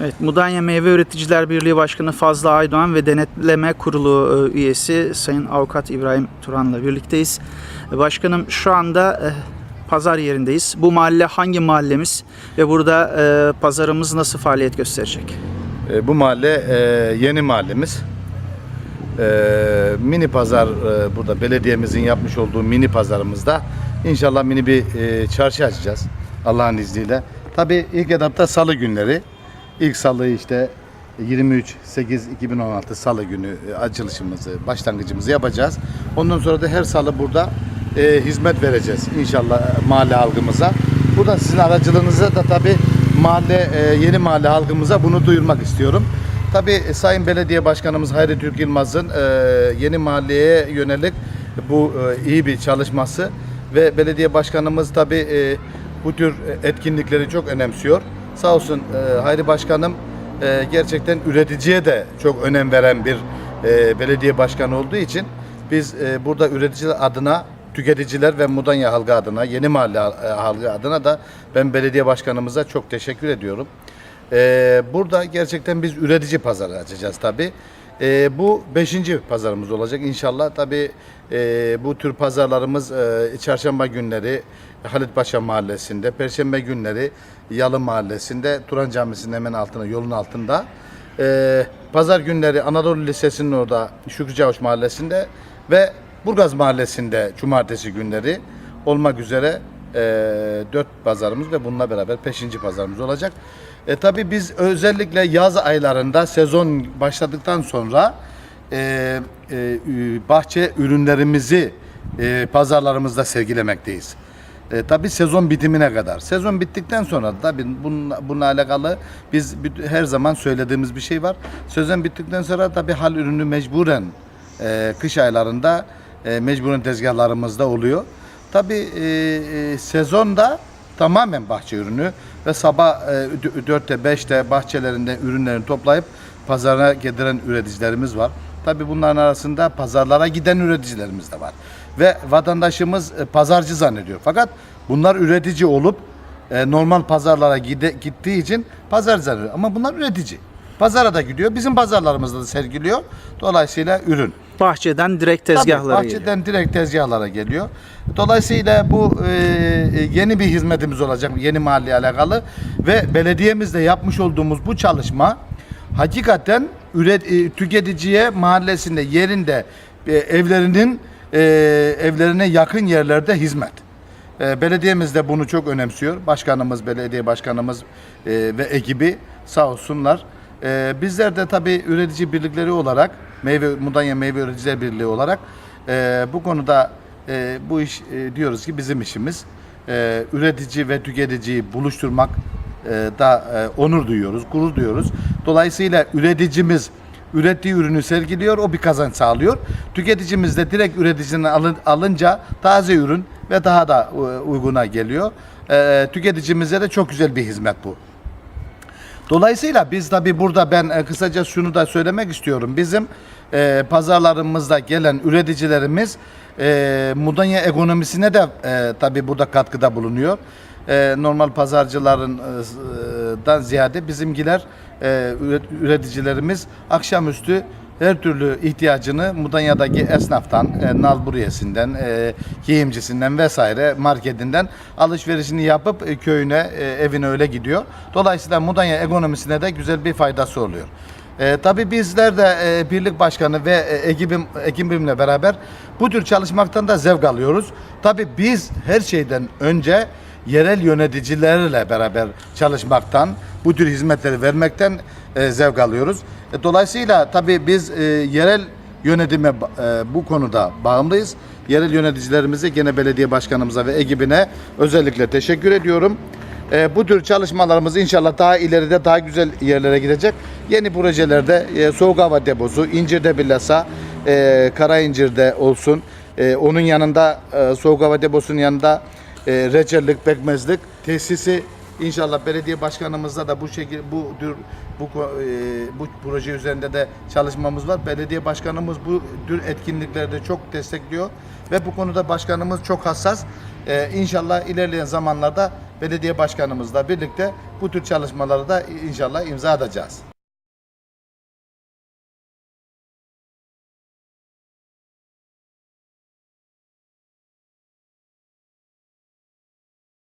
Evet, Mudanya Meyve Üreticiler Birliği Başkanı Fazla Aydoğan ve Denetleme Kurulu e, üyesi Sayın Avukat İbrahim Turan'la birlikteyiz. E, Başkanım şu anda e, pazar yerindeyiz. Bu mahalle hangi mahallemiz ve burada e, pazarımız nasıl faaliyet gösterecek? E, Bu mahalle e, yeni mahallemiz. E, mini pazar e, burada belediyemizin yapmış olduğu mini pazarımızda inşallah mini bir e, çarşı açacağız Allah'ın izniyle. Tabii ilk etapta salı günleri. İlk salı işte 23 8 2016 salı günü e, açılışımızı, başlangıcımızı yapacağız. Ondan sonra da her salı burada e, hizmet vereceğiz inşallah e, mahalle halkımıza. Burada sizin aracılığınızla da tabii mahalle e, yeni mahalle halkımıza bunu duyurmak istiyorum. Tabii e, Sayın Belediye Başkanımız Hayri Türk Yılmaz'ın e, yeni mahalleye yönelik bu e, iyi bir çalışması ve belediye başkanımız tabii e, bu tür etkinlikleri çok önemsiyor. Sağ olsun e, Hayri Başkanım e, gerçekten üreticiye de çok önem veren bir e, belediye başkanı olduğu için biz e, burada üreticiler adına tüketiciler ve Mudanya halkı adına, yeni mahalle e, halkı adına da ben belediye başkanımıza çok teşekkür ediyorum. Ee, burada gerçekten biz üretici pazarı açacağız tabi. bu beşinci pazarımız olacak inşallah. Tabi bu tür pazarlarımız e, çarşamba günleri Halit Paşa Mahallesi'nde, perşembe günleri Yalı Mahallesi'nde, Turan Camisi'nin hemen altında, yolun altında. Ee, pazar günleri Anadolu Lisesi'nin orada Şükrü Çavuş Mahallesi'nde ve Burgaz Mahallesi'nde cumartesi günleri olmak üzere e, dört pazarımız ve bununla beraber peşinci pazarımız olacak. E, tabii biz özellikle yaz aylarında sezon başladıktan sonra e, e, bahçe ürünlerimizi e, pazarlarımızda sergilemekteyiz. E, tabii sezon bitimine kadar. Sezon bittikten sonra da tabii bununla, bununla alakalı biz her zaman söylediğimiz bir şey var. Sezon bittikten sonra tabii hal ürünü mecburen e, kış aylarında e, mecburen tezgahlarımızda oluyor. Tabii e, e, sezonda tamamen bahçe ürünü ve sabah e, 4'te 5'te bahçelerinde ürünlerini toplayıp pazara getiren üreticilerimiz var. Tabii bunların arasında pazarlara giden üreticilerimiz de var. Ve vatandaşımız e, pazarcı zannediyor. Fakat bunlar üretici olup e, normal pazarlara gide, gittiği için pazar zannediyor. Ama bunlar üretici. Pazara da gidiyor. Bizim pazarlarımızda da sergiliyor. Dolayısıyla ürün. Bahçeden direkt tezgahlara Tabii, geliyor. bahçeden direkt tezgahlara geliyor. Dolayısıyla bu e, yeni bir hizmetimiz olacak yeni mahalleye alakalı ve belediyemizde yapmış olduğumuz bu çalışma hakikaten üret, e, tüketiciye mahallesinde yerinde e, evlerinin e, evlerine yakın yerlerde hizmet. E, belediyemiz de bunu çok önemsiyor. Başkanımız, belediye başkanımız e, ve ekibi sağ olsunlar. E, bizler de tabii üretici birlikleri olarak, meyve Mudanya Meyve Üreticiler Birliği olarak e, bu konuda e, bu iş e, diyoruz ki bizim işimiz. E, üretici ve tüketiciyi buluşturmak e, da e, onur duyuyoruz, gurur duyuyoruz. Dolayısıyla üreticimiz ürettiği ürünü sergiliyor, o bir kazanç sağlıyor. Tüketicimiz de direkt üreticiden alın, alınca taze ürün ve daha da e, uyguna geliyor. E, tüketicimize de çok güzel bir hizmet bu. Dolayısıyla biz tabi burada ben e, kısaca şunu da söylemek istiyorum. Bizim e, pazarlarımızda gelen üreticilerimiz e, Mudanya ekonomisine de e, tabi burada katkıda bulunuyor. E, normal pazarcılarından ziyade bizimkiler e, üret- üreticilerimiz akşamüstü her türlü ihtiyacını Mudanya'daki esnaftan, e, nalburiyesinden, e, giyimcisinden vesaire marketinden alışverişini yapıp e, köyüne, e, evine öyle gidiyor. Dolayısıyla Mudanya ekonomisine de güzel bir faydası oluyor. E, tabii bizler de e, birlik başkanı ve e, ekibim ekibimle beraber bu tür çalışmaktan da zevk alıyoruz. Tabii biz her şeyden önce yerel yöneticilerle beraber çalışmaktan, bu tür hizmetleri vermekten e, zevk alıyoruz. E, dolayısıyla tabii biz e, yerel yönetime e, bu konuda bağımlıyız. Yerel yöneticilerimize, gene belediye başkanımıza ve ekibine özellikle teşekkür ediyorum. Bu tür çalışmalarımız inşallah daha ileride daha güzel yerlere gidecek. Yeni projelerde e, soğuk hava deposu, İncir'de bilhassa e, Karayincir'de olsun. Onun yanında e, soğuk hava deposunun yanında reçellik, pekmezlik tesisi İnşallah belediye başkanımızla da bu şekil bu tür bu e, bu proje üzerinde de çalışmamız var. Belediye başkanımız bu tür etkinliklerde çok destekliyor ve bu konuda başkanımız çok hassas. E, inşallah ilerleyen zamanlarda belediye başkanımızla birlikte bu tür çalışmaları da inşallah imza atacağız.